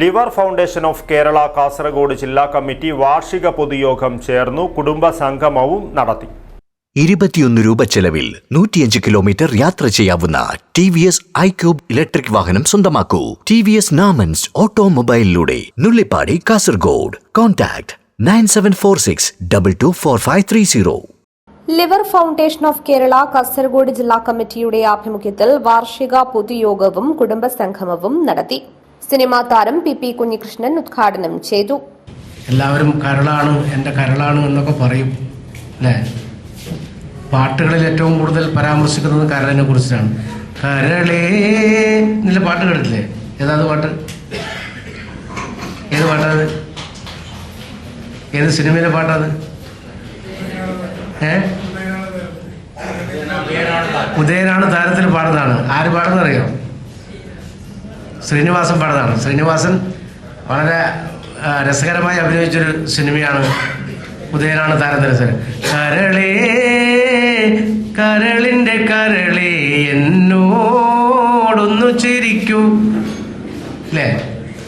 Liver foundation of Kerala Kasaragod ജില്ലാ committee വാർഷിക പൊതുയോഗം ചേർന്നു കുടുംബ സംഗമവും നടത്തി. ഇരുപത്തിയൊന്ന് രൂപ ചെലവിൽ നൂറ്റിയഞ്ച് കിലോമീറ്റർ യാത്ര ചെയ്യാവുന്ന T V S iQube electric വാഹനം സ്വന്തമാക്കൂ. ടി വി എസ് നാമൻസ് ഓട്ടോമൊബൈലിലൂടെ Nullippady Kasaragod. Contact nine seven four six double two four five three zero. Liver foundation of Kerala Kasaragod ജില്ലാ കമ്മിറ്റിയുടെ ആഭിമുഖ്യത്തിൽ വാർഷിക പൊതുയോഗവും കുടുംബസംഗമവും നടത്തി. സിനിമാ താരം പി പി കുഞ്ഞികൃഷ്ണൻ ഉദ്ഘാടനം ചെയ്തു. എല്ലാവരും കരളാണ് എന്റെ കരളാണ് എന്നൊക്കെ പറയും അല്ലേ? പാട്ടുകളിൽ ഏറ്റവും കൂടുതൽ പരാമർശിക്കുന്നത് കരളിനെ കുറിച്ചാണ്. കരളേ എന്നില്ല പാട്ട് കേട്ടില്ലേ ഏതാത് പാട്ട്? ഏത് പാട്ടാത്? ഏത് സിനിമയിലെ പാട്ടാത്? ഏ? ഉദയനാണ് താരത്തിൽ പാടുന്നതാണ്. ആര് പാടുന്ന അറിയാം ശ്രീനിവാസൻ പാടുന്നതാണ് ശ്രീനിവാസൻ വളരെ രസകരമായി അഭിനയിച്ചൊരു സിനിമയാണ്. ഉദയനാണ് താരത്തിന് കരളേ കരളിന്റെ കരളേ എന്നോടൊന്നു ചിരിക്കൂ. അല്ലേ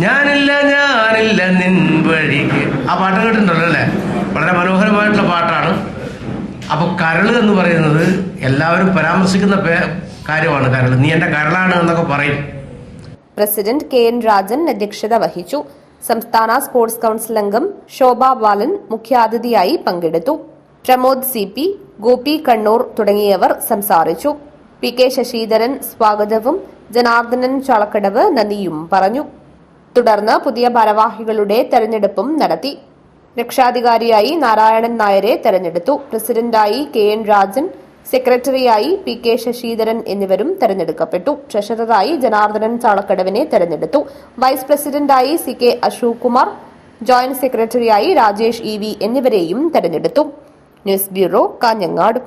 ഞാനില്ല ഞാനില്ല നിൻ വഴിക്ക് ആ പാട്ട് കേട്ടിട്ടുണ്ടല്ലോ അല്ലേ? വളരെ മനോഹരമായിട്ടുള്ള പാട്ടാണ്. അപ്പോൾ കരൾ എന്ന് പറയുന്നത് എല്ലാവരും പരാമർശിക്കുന്ന കാര്യമാണ് കരൾ. നീ എന്റെ കരളാണ് എന്നൊക്കെ പറയും. പ്രസിഡന്റ് കെ എൻ രാജൻ അധ്യക്ഷത വഹിച്ചു. സംസ്ഥാന സ്പോർട്സ് കൗൺസിൽ അംഗം ശോഭ ബാലൻ മുഖ്യാതിഥിയായി പങ്കെടുത്തു. പ്രമോദ് സി പി ഗോപി കണ്ണൂർ തുടങ്ങിയവർ സംസാരിച്ചു. പി കെ ശശിധരൻ സ്വാഗതവും ജനാർദ്ദനൻ ചളക്കടവ് നന്ദിയും പറഞ്ഞു. തുടർന്ന് പുതിയ ഭാരവാഹികളുടെ തെരഞ്ഞെടുപ്പും നടത്തി. രക്ഷാധികാരിയായി നാരായണൻ നായരെ തെരഞ്ഞെടുത്തു. പ്രസിഡന്റായി കെ എൻ രാജൻ സെക്രട്ടറിയായി പി കെ ശശീധരൻ എന്നിവരും തെരഞ്ഞെടുക്കപ്പെട്ടു. ട്രഷററായി ജനാർദ്ദനൻ ചാളക്കടവിനെ തെരഞ്ഞെടുത്തു. വൈസ് പ്രസിഡന്റായി C K Ashok Kumar joint സെക്രട്ടറിയായി രാജേഷ് ഇ വി എന്നിവരെയും തെരഞ്ഞെടുത്തു. News bureau Kanhangad.